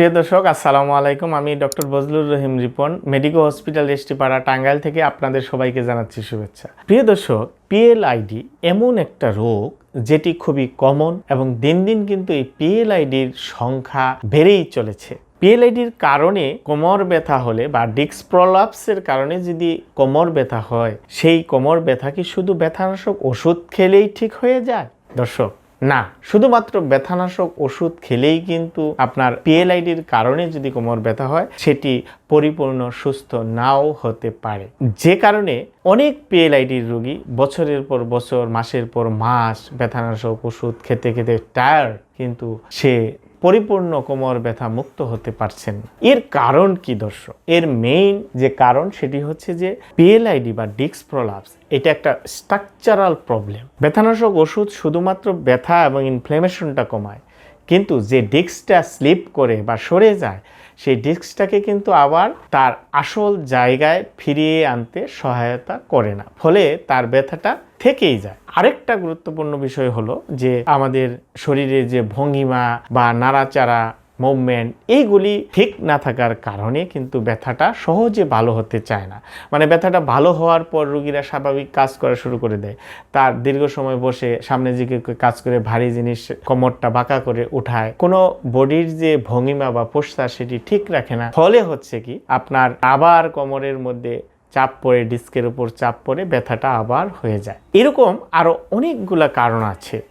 প্রিয় দর্শক, আসসালামু আলাইকুম। আমি doctor Bazlur Rahim Ripon, medico hospital এসটিপাড়া Tangail থেকে আপনাদের সবাইকে জানাচ্ছি শুভেচ্ছা। প্রিয় দর্শক পিএলআইডি এমন একটা রোগ যেটি খুবই কমন এবং দিন দিন কিন্তু এই পিএলআইডির সংখ্যা বেড়েই চলেছে। পিএলআইডির কারণে কোমর ব্যথা হলে বা ডিক্স প্রলাপসের কারণে যদি কোমর ব্যথা হয়, সেই কোমর ব্যথা কি শুধু ব্যথানাশক ওষুধ খেলেই ঠিক হয়ে যায়? দর্শক না, শুধুমাত্র ব্যথানাশক ওষুধ খেলেই কিন্তু আপনার পিএলআইডির কারণে যদি কোমর ব্যথা হয়, সেটি পরিপূর্ণ সুস্থ নাও হতে পারে। যে কারণে অনেক পিএলআইডির রোগী বছরের পর বছর, মাসের পর মাস ব্যথানাশক ওষুধ খেতে খেতে টায়ার কিন্তু সে পরিপূর্ণ কোমর ব্যথা মুক্ত হতে পারছেন। এর কারণ কি দর্শক? এর মেইন যে কারণ সেটি হচ্ছে যে পিএলআইডি বা ডিক্স প্রলাপস এটা একটা স্ট্রাকচারাল প্রবলেম ব্যথানাশক ওষুধ শুধুমাত্র ব্যথা এবং ইনফ্লেমেশনটা কমায়, কিন্তু যে ডিস্কটা স্লিপ করে বা সরে যায় সেই ডিস্কটাকে কিন্তু আবার তার আসল জায়গায় ফিরিয়ে আনতে সহায়তা করে না। ফলে তার ব্যথাটা থেকেই যায়। আরেকটা গুরুত্বপূর্ণ বিষয় হলো যে আমাদের শরীরে যে ভঙ্গিমা বা নাড়াচাড়া মুভমেন্ট এইগুলি ঠিক না থাকার কারণে কিন্তু ব্যথাটা সহজে ভালো হতে চায় না। মানে ব্যথাটা ভালো হওয়ার পর রুগীরা স্বাভাবিক কাজ করা শুরু করে দেয়। তার দীর্ঘ সময় বসে সামনে দিকে কাজ করে ভারী জিনিস কোমরটা বাঁকা করে উঠায়। কোনো বডির যে ভঙ্গিমা বা পোস্টার সেটি ঠিক রাখে না। ফলে হচ্ছে কি, আপনার আবার কোমরের মধ্যে চাপ পড়ে, ডিস্কের উপর চাপ পড়ে, ব্যথাটা আবার হয়ে যায়। এরকম আরও অনেকগুলা কারণ আছে।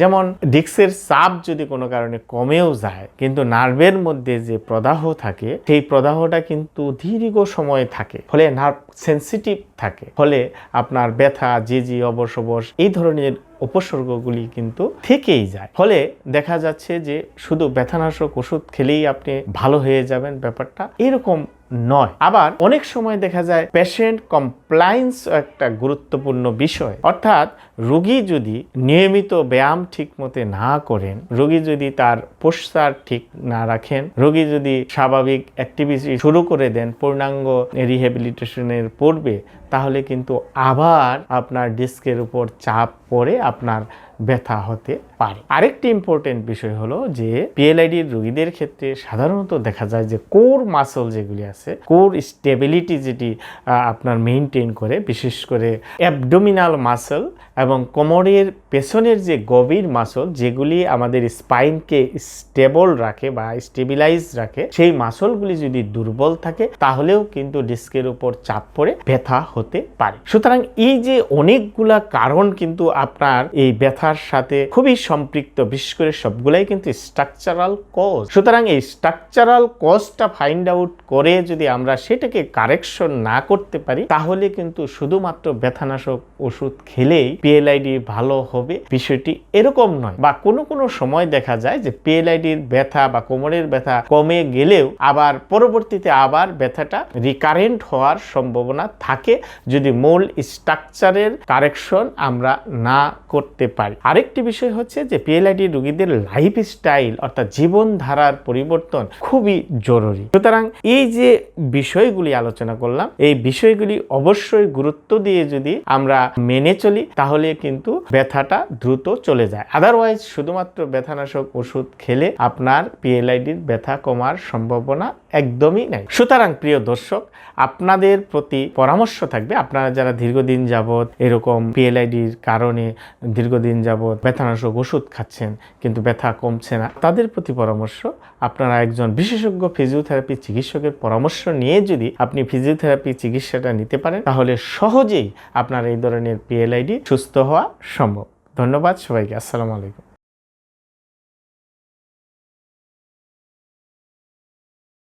যেমন ডিস্কের চাপ যদি কোনো কারণে কমেও যায়, কিন্তু নার্ভের মধ্যে যে প্রদাহ থাকে, সেই প্রদাহটা কিন্তু দীর্ঘ সময় থাকে, ফলে নার্ভ সেন্সিটিভ থাকে, ফলে আপনার ব্যথা, জিজি অবশ অবশ এই ধরনের উপসর্গগুলি কিন্তু থেকেই যায়। ফলে দেখা যাচ্ছে যে শুধু ব্যথানাশক ওষুধ খেলেই আপনি ভালো হয়ে যাবেন ব্যাপারটা। এরকম নয়। আবার অনেক সময় দেখা যায় পেশেন্ট কমপ্লায়েন্স একটা গুরুত্বপূর্ণ বিষয়। অর্থাৎ রোগী যদি নিয়মিত ব্যায়াম ঠিক মতে না করেন, রোগী যদি তার প্রসার ঠিক না রাখেন, রোগী যদি স্বাভাবিক অ্যাক্টিভিটি শুরু করে দেন, পূর্ণাঙ্গ রিহ্যাবিলিটেশনের পূর্বে তাহলে কিন্তু আবার আপনার ডিস্কের উপর চাপ পড়ে আপনার ব্যথা হতে পারে। আরেকটি ইম্পর্টেন্ট বিষয় হলো যে পিএলআইডির রোগীদের ক্ষেত্রে সাধারণত দেখা যায় যে কোর মাসল যেগুলি আছে কোর স্টেবিলিটি যেটি আপনার মেনটেন করে, বিশেষ করে অ্যাবডোমিনাল মাসল এবং কোমরের পেছনের যে গভীর মাসল যেগুলি আমাদের স্পাইনকে স্টেবল রাখে বা স্টেবিলাইজ রাখে, সেই মাসলগুলি যদি দুর্বল থাকে, তাহলেও কিন্তু ডিস্কের উপর চাপ পড়ে ব্যথা হতে পারে। সুতরাং এই যে অনেকগুলা কারণ কিন্তু আপনার এই ব্যথার সাথে খুবই সম্পৃক্ত, বিশেষ করে সবগুলাই কিন্তু স্ট্রাকচারাল কজ সুতরাং এই স্ট্রাকচারাল কজটা ফাইন্ড আউট করে যদি আমরা সেটাকে কারেকশন না করতে পারি, তাহলে কিন্তু শুধুমাত্র ব্যথানাশক ওষুধ খেলেই পিএলআইডি ভালো হবে। বিষয়টি এরকম নয়। বা কোনো কোনো সময় দেখা যায় যে পিএলআইডির ব্যথা বা কোমরের ব্যথা কমে গেলেও আবার পরবর্তীতে আবার ব্যথাটা রিকারেন্ট হওয়ার সম্ভাবনা থাকে। যদি মূল স্ট্রাকচারের কারেকশন আমরা না করতে পারি। আরেকটি বিষয় হচ্ছে যে পিএলআইডি রোগীদের লাইফ স্টাইল অর্থাৎ জীবনধারার পরিবর্তন খুবই জরুরি। সুতরাং এই যে বিষয়গুলি আলোচনা করলাম, এই বিষয়গুলি অবশ্যই গুরুত্ব দিয়ে যদি আমরা মেনে চলি, তাহলে কিন্তু ব্যথাটা দ্রুত চলে যায়। আদারওয়াইজ শুধুমাত্র ব্যথানাশক ওষুধ খেলে আপনার পিএলআইডির ব্যথা কমার সম্ভাবনা একদমই নাই। সুতরাং প্রিয় দর্শক, আপনাদের প্রতি পরামর্শ থাকবে, আপনারা যারা দীর্ঘদিন যাবৎ এরকম পিএলআইডির কারণে দীর্ঘদিন যাবৎ ব্যথানাশক ওষুধ খাচ্ছেন, কিন্তু ব্যথা কমছে না, তাদের প্রতি পরামর্শ, আপনারা একজন বিশেষজ্ঞ ফিজিওথেরাপি চিকিৎসকের পরামর্শ নিয়ে যদি আপনি ফিজিওথেরাপি চিকিৎসাটা নিতে পারেন, তাহলে সহজেই আপনার এই ধরনের পিএলআইডি সুস্থ হওয়া সম্ভব। ধন্যবাদ সবাইকে, আসসালামু আলাইকুম।